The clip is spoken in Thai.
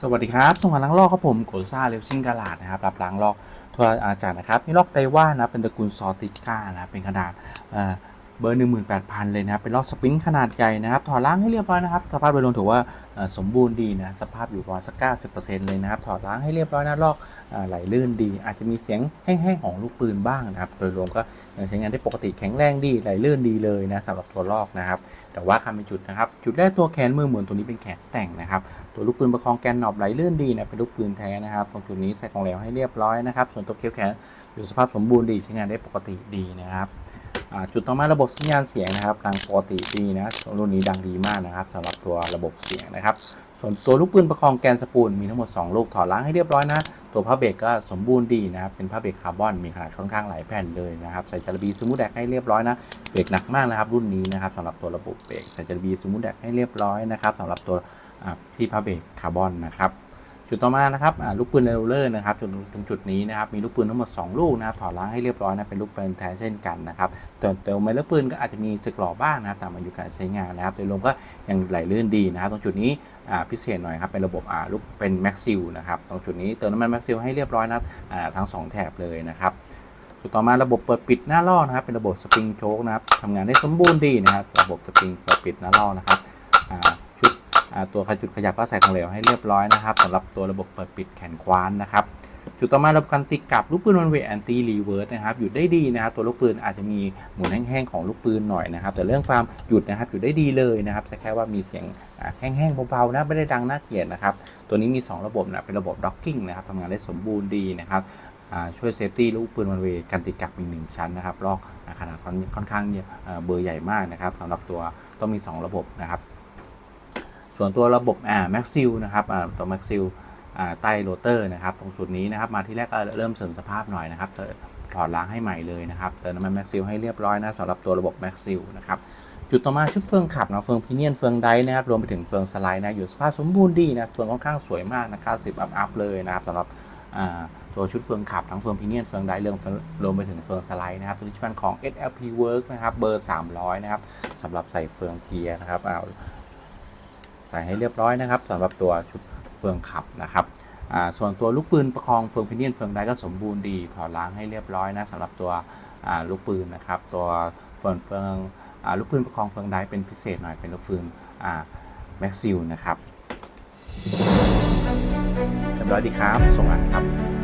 สวัสดีครับส่งมาล้างลอกครับผมโกซ่าเลวซิงกาลาดนะครับรับล้างลอกทัวร์อาจารย์นะครับนี่ลอกไดว่านะเป็นตระกูลซอติก้านะเป็นขนาด เอ่อเบอร์ 18,000 เลยนะครับ เป็นล็อกสปริงขนาดใหญ่นะครับ ถอดล้างให้เรียบร้อยนะครับ สภาพโดยรวมถือว่าสมบูรณ์ดีนะ สภาพอยู่ประมาณสัก 90%เลยนะครับ ถอดล้างให้เรียบร้อยนะลอกอไหลลื่นดี อาจจะมีเสียงแห้งๆของลูกปืนบ้างนะครับ โดยรวมก็ใช้งานได้ปกติแข็งแรงดี ไหลลื่นดีเลยนะสำหรับตัวลอกนะครับ แต่ว่าคำเป็นจุดนะครับ จุดแรกตัวแขนมือเหมือนตัวนี้เป็นแขนแต่งนะครับ ตัวลูกปืนประคองแกนหนอบไหลลื่นดีนะ เป็นลูกปืนแท้นะครับ ตรงจุดนี้ใส่ของเหลวให้เรียบร้อยนะครับ ส่วนตัวเคี้ยวแขนอยู่สภาพสมบูรณ์ดีใช้งานได้ปกติดีนะครับ จุดต่อมาระบบสัญญาณเสียงนะครับดังปกติดีนะรุ่นนี้ดังดีมากนะครับสำหรับตัวระบบเสียงนะครับ ส่วนตัวลูกปืนประคองแกนสปูลมีทั้งหมด 2 ลูกถอดล้างให้เรียบร้อยนะ ตัวผ้าเบรกก็สมบูรณ์ดีนะครับเป็นผ้าเบรกคาร์บอนมีขนาดค่อนข้างหลายแผ่นเลยนะครับใส่จารบีสมูทแดกให้เรียบร้อยนะเบรกหนักมากนะครับ รุ่นนี้นะครับสำหรับตัวระบบเบรกใส่จารบีสมูทแดกให้เรียบร้อยนะครับสำหรับตัวที่ผ้าเบรกคาร์บอนนะครับ จุดต่อมานะครับลูกปืนเรลเลอร์นะครับจุดตรงจุดนี้นะครับมีลูกปืนทั้งหมด 2 ลูกนะครับถอดล้างให้เรียบร้อยนะเป็นลูกปืนแท้เช่นกันนะครับแต่แต่เมล็ดปืนก็อาจจะมีสึกหล่อบ้างนะครับตามอายุการใช้งานนะครับโดยรวมก็ยังไหลลื่นดีนะครับตรงจุดนี้พิเศษหน่อยครับเป็นระบบลูกเป็นแม็กซิลนะครับตรงจุดนี้เติมน้ำมันแม็กซิลให้เรียบร้อยนะทั้ง 2 แถบเลยนะครับจุดต่อมาระบบเปิดปิดหน้าล่อนะครับเป็นระบบสปริงโชคนะครับทำงานได้สมบูรณ์ดีนะครับระบบสปริงเปิดปิดหน้าล่อนะครับ ตัวขจุดขยับก็ใส่ของเหลวให้เรียบร้อยนะครับสำหรับตัวระบบเปิดปิดแขนคว้านนะครับจุดต่อมาระบบการติดกับลูกปืนวันเวแอนตี้รีเวิร์สนะครับหยุดได้ดีนะครับตัวลูกปืนอาจจะมีหมุนแห้งๆของลูกปืนหน่อยนะครับ แต่เรื่องความหยุดนะครับหยุดได้ดีเลยนะครับแค่ว่ามีเสียงแห้งๆเบาๆนะไม่ได้ดังน่าเกลียดนะครับ ตัวนี้มี 2 ระบบนะเป็นระบบด็อกกิ้งนะครับทำงานได้สมบูรณ์ดีนะครับช่วยเซฟตี้ลูกปืนวันเวการติดกับมีกหนึ่งชั้นนะครับลอกขนาดค่อนข้างเนี่ยเอ่อเบอร์ใหญ่มากนะครับสำหรับตัวต้องมี 2 ระบบนะครับ ส่วนตัวระบบอ่าแม็กซิลนะครับอ่าตัวแม็กซิลอ่าใต้โรเตอร์นะครับตรงจุดนี้นะครับมาที่แรกก็เริ่มเสริมสภาพหน่อยนะครับถอดล้างให้ใหม่เลยนะครับเติมน้ำมันแม็กซิลให้เรียบร้อยนะสำหรับตัวระบบแม็กซิลนะครับจุดต่อมาชุดเฟืองขับนะเฟืองพิเนียนเฟืองไดนะครับรวมไปถึงเฟืองสไลด์นะอยู่สภาพสมบูรณ์ดีนะส่วนค่อนข้างสวยมากนะ90อัพอัพเลยนะครับสำหรับอ่าตัวชุดเฟืองขับทั้งเฟืองพิเนียนเฟืองไดรวมรวมไปถึงเฟืองสไลด์นะครับตัวนี้เป็นของ SLP Work นะครับเบอร์ 300 นะครับสำหรับใส่เฟืองเกียร์นะครับเอา ใส่ให้เรียบร้อยนะครับสำหรับตัวชุดเฟืองขับนะครับส่วนตัวลูกปืนประคองเฟืองพิเนียนเฟืองใดก็สมบูรณ์ดีถอดล้างให้เรียบร้อยนะสำหรับตัวลูกปืนนะครับ ตัวเฟืองเฟืองลูกปืนประคองเฟืองใดเป็นพิเศษหน่อยเป็นลูกปืนแม็กซิลนะครับเรียบร้อยดีครับส่งงานครับ